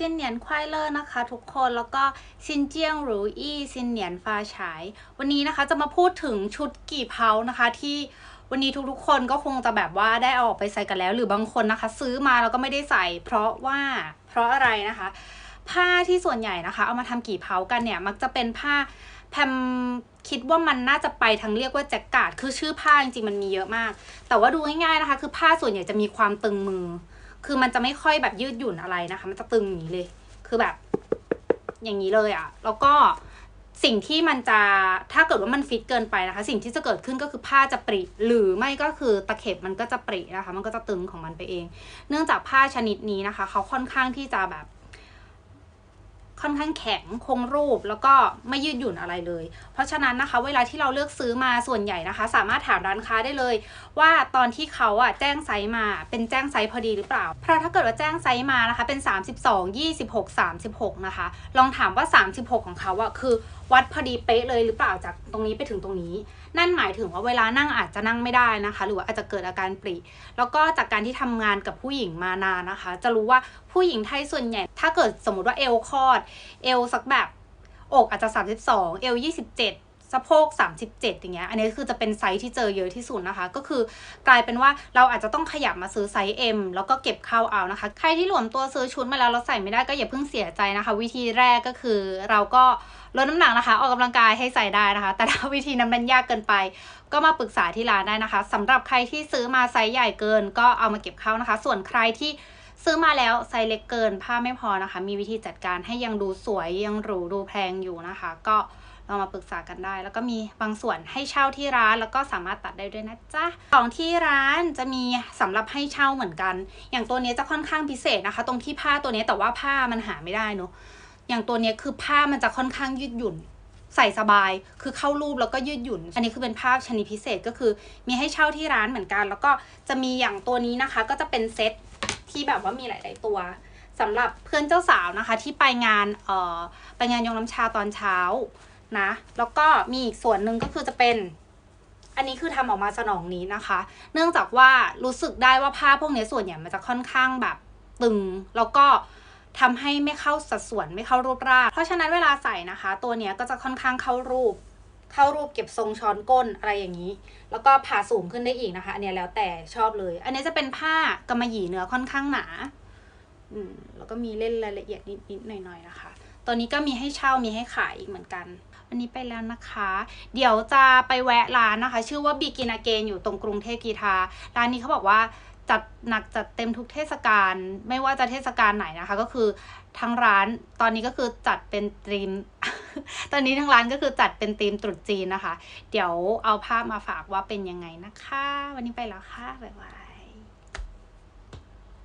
ซินเนียนควายเลอร์นะคะ ทุกคนแล้วก็ซินเจียงหรูอี้ซินเนียนฟ้าฉาย วันนี้นะคะจะมาพูดถึงชุดกี่เพานะคะที่วันนี้ทุกๆ คนก็คงจะแบบว่าได้เอาออกไปใส่กันแล้ว หรือบางคนนะคะ ซื้อมาแล้วก็ไม่ได้ใส่ เพราะว่าเพราะอะไรนะคะ ผ้าที่ส่วนใหญ่นะคะ เอามาทำกี่เพากันเนี่ยมักจะเป็นผ้าแพมคิดว่ามันน่าจะไปทางเรียกว่าแจ็คกาดคือชื่อผ้าจริงๆมันมีเยอะมาก แต่ว่าดูง่ายๆนะคะ คือผ้าส่วนใหญ่จะมีความตึงมือ คือมันจะไม่ค่อยแบบยืดหยุ่นอะไรนะคะ มันจะตึงอย่างนี้เลย คือแบบ อย่างนี้เลยอะ่ะ แล้วก็สิ่งที่มันจะถ้าเกิดว่ามันฟิตเกินไปนะคะ สิ่งที่จะเกิดขึ้นก็คือผ้าจะปริหรือไม่ก็คือตะเข็บมันก็จะปรินะคะ มันก็จะตึงของมันไปเอง เนื่องจากผ้าชนิดนี้นะคะ เขาค่อนข้างที่จะแบบ ค่อนข้างแข็งคงรูปแล้วก็ไม่ยืดหยุ่นอะไรเลย เพราะฉะนั้นนะคะ เวลาที่เราเลือกซื้อมาส่วนใหญ่นะคะ สามารถถามร้านค้าได้เลย ว่าตอนที่เขาอะแจ้งไซส์มาเป็นแจ้งไซส์พอดีหรือเปล่า เพราะถ้าเกิดว่าแจ้งไซส์มานะคะเป็น 32 26 36 นะคะ ลองถามว่า 36 ของเขาอะคือ วัดพอดีเป๊ะเลยหรือเปล่าจากตรงนี้ไปถึงตรงนี้ นั่นหมายถึงว่าเวลานั่งอาจจะนั่งไม่ได้นะคะ หรือว่าอาจจะเกิดอาการปริแล้วก็จากการที่ทำงานกับผู้หญิงมานานนะคะ จะรู้ว่าผู้หญิงไทยส่วนใหญ่ ถ้าเกิดสมมติว่าเอวคอด เอวสักแบบอกอาจจะ 32 เอว 27 สะโพก 37 อย่างเงี้ย อันนี้คือจะเป็นไซส์ที่เจอเยอะที่สุดนะคะ ก็คือกลายเป็นว่าเราอาจจะต้องขยับมาซื้อไซส์ M แล้วก็เก็บเข้าเอานะคะ ใครที่หลวมตัวซื้อชุดมาแล้วเราใส่ไม่ได้ก็อย่าเพิ่งเสียใจนะคะ วิธีแรกก็คือเราก็ลดน้ำหนักนะคะ ออกกำลังกายให้ใส่ได้นะคะ แต่ถ้าวิธีนั้นมันยากเกินไป ก็มาปรึกษาที่ร้านได้นะคะสำหรับใครที่ซื้อมาไซส์ใหญ่เกิน ก็เอามาเก็บเข้านะคะ ส่วนใครที่ ซื้อมาแล้วไซส์เล็กเกินผ้าไม่พอนะคะ มีวิธีจัดการให้ยังดูสวยยังหรูดูแพงอยู่นะคะ ก็เรามาปรึกษากันได้ แล้วก็มีบางส่วนให้เช่าที่ร้านแล้วก็สามารถตัดได้ด้วยนะจ๊ะของที่ร้านจะมีสำหรับให้เช่าเหมือนกัน อย่างตัวนี้จะค่อนข้างพิเศษนะคะ ตรงที่ผ้าตัวนี้แต่ว่าผ้ามันหาไม่ได้เนอะอย่างตัวนี้คือผ้ามันจะค่อนข้างยืดหยุ่นใส่สบาย คือเข้ารูปแล้วก็ยืดหยุ่น อันนี้คือเป็นภาพชนิดพิเศษก็คือ มีให้เช่าที่ร้านเหมือนกัน แล้วก็จะมีอย่างตัวนี้นะคะ ก็จะเป็นเซต ที่แบบว่ามีหลาย ๆ ตัวสำหรับเพื่อนเจ้าสาวนะคะที่ไปงานเอ่อไปงานยงน้ำชาตอนเช้านะแล้วก็มีอีกส่วนหนึ่งก็คือจะเป็น อันนี้คือทำออกมาสนองนี้นะคะ เนื่องจากว่ารู้สึกได้ว่าผ้าพวกนี้ส่วนใหญ่มันจะค่อนข้างแบบตึง แล้วก็ทำให้ไม่เข้าสัดส่วนไม่เข้ารูปร่าง เพราะฉะนั้นเวลาใส่นะคะ ตัวเนี้ยก็จะค่อนข้างเข้ารูป เข้ารูปเก็บทรงช้อนก้นอะไรอย่างนี้ แล้วก็ผ่าสูงขึ้นได้อีกนะคะ อันนี้แล้วแต่ชอบเลย อันนี้จะเป็นผ้ากำมะหยี่เนื้อค่อนข้างหนาอืมแล้วก็มีเล่นรายละเอียดนิดๆหน่อยๆนะคะ ตัวนี้ก็มีให้เช่ามีให้ขายอีกเหมือนกันวันนี้ไปแล้วนะคะ เดี๋ยวจะไปแวะร้านนะคะ ชื่อว่าบีกินาเกนอยู่ตรงกรุงเทพกีทาร้านนี้เขาบอกว่าจัดหนักจัดเต็มทุกเทศกาลไม่ว่าจะเทศกาลไหนนะคะ ก็คือทางร้านตอนนี้ก็คือจัดเป็นธีม ตอนนี้ทางร้านก็คือจัดเป็นธีมตรุษจีนนะคะ เดี๋ยวเอาภาพมาฝากว่าเป็นยังไงนะคะ วันนี้ไปแล้วค่ะบ๊ายบาย